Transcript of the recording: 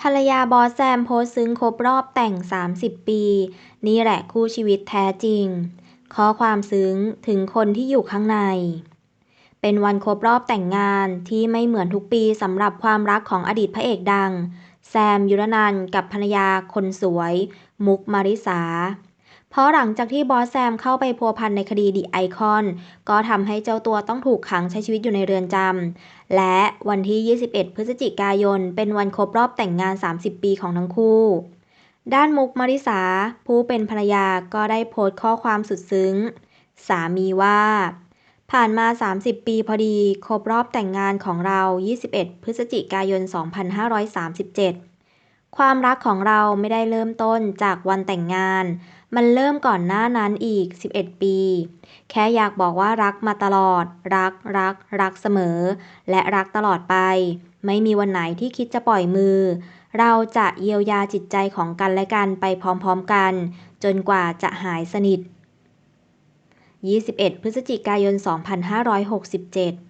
ภรรยาบอสแซมโพสซึ้งครบรอบแต่ง 30 ปี นี่แหละคู่ชีวิตแท้จริง ข้อความซึ้งถึงคนที่อยู่ข้างใน เป็นวันครบรอบแต่งงานที่ไม่เหมือนทุกปีสำหรับความรักของอดีตพระเอกดัง แซมยุรนันกับภรรยาคนสวย มุกมาริสา เพราะหลังจากที่บอสแซมเข้าไปพัวพันในคดีดิไอคอน ก็ทำให้เจ้าตัวต้องถูกขังใช้ชีวิตอยู่ในเรือนจำ และวันที่ 21 พฤศจิกายน เป็นวันครบรอบแต่งงาน 30 ปีของทั้งคู่ ด้านมุกมาริสา ผู้เป็นภรรยาก็ได้โพสต์ข้อความสุดซึ้ง สามีว่า ผ่านมา 30 ปีพอดี ครบรอบแต่งงานของเรา 21 พฤศจิกายน 2537 ความรักของเราไม่ได้เริ่มต้นจากวันแต่งงาน มันเริ่มก่อนหน้านั้นอีก 11 ปี แค่อยากบอกว่ารักมาตลอด รัก รัก รักเสมอ และรักตลอดไป ไม่มีวันไหนที่คิดจะปล่อยมือ เราจะเยียวยาจิตใจของกันและกันไปพร้อมๆกัน จนกว่าจะหายสนิท 21 พฤศจิกายน 2567